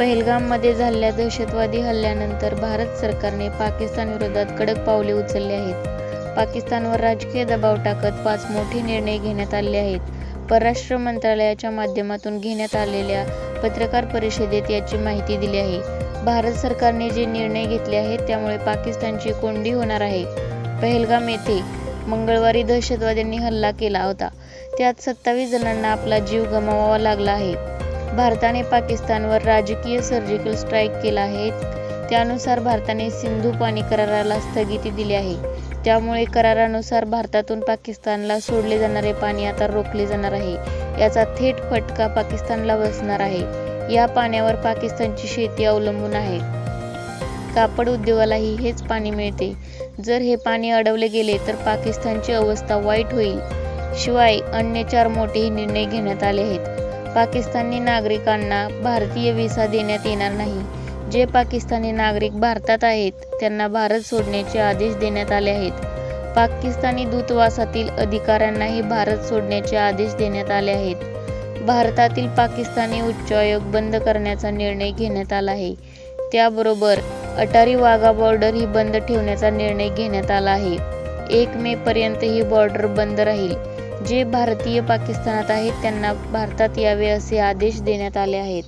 पहलगाममध्ये झालेल्या दहशतवादी हल्ल्यानंतर भारत सरकारने पाकिस्तानविरोधात कडक पावले उचलली आहेत. पाकिस्तानवर राजकीय दबाव टाकत पाच मोठे निर्णय घेण्यात आले आहेत. परराष्ट्र मंत्रालयाच्या माध्यमातून घेण्यात आलेल्या पत्रकार परिषदेत याची माहिती दिली आहे. भारत सरकारने जे निर्णय घेतले आहेत त्यामुळे पाकिस्तानची कोंडी होणार आहे. पहलगाम येथे मंगळवारी दहशतवाद्यांनी हल्ला केला होता. त्यात सत्तावीस जणांना आपला जीव गमवावा लागला आहे. भारताने पाकिस्तानवर राजकीय सर्जिकल स्ट्राईक केला आहे. त्यानुसार भारताने सिंधू पाणी कराराला स्थगिती दिली आहे. त्यामुळे करारानुसार भारतातून पाकिस्तानला सोडले जाणारे पाणी आता रोखले जाणार आहे. याचा थेट फटका पाकिस्तानला बसणार आहे. या पाण्यावर पाकिस्तानची शेती अवलंबून आहे. कापड उद्योगालाही हेच पाणी मिळते. जर हे पाणी अडवले गेले तर पाकिस्तानची अवस्था वाईट होईल. शिवाय अन्य चार मोठेही निर्णय घेण्यात आले आहेत. पाकिस्तानी नागरिकांना भारतीय व्हिसा देण्यात येणार नाही. जे पाकिस्तानी नागरिक भारतात आहेत त्यांना भारत सोडण्याचे आदेश देण्यात आले आहेत. पाकिस्तानी दूतावासातील अधिकाऱ्यांनाही भारत सोडण्याचे आदेश देण्यात आले आहेत. भारतातील पाकिस्तानी उच्चायोग बंद करण्याचा निर्णय घेण्यात आला आहे. त्याबरोबर अटारी वाघा बॉर्डर ही बंद ठेवण्याचा निर्णय घेण्यात आला आहे. एक मे पर्यंत ही बॉर्डर बंद राहील. जे भारतीय पाकिस्तानात आहेत त्यांना भारतात यावे असे आदेश देण्यात आले आहेत.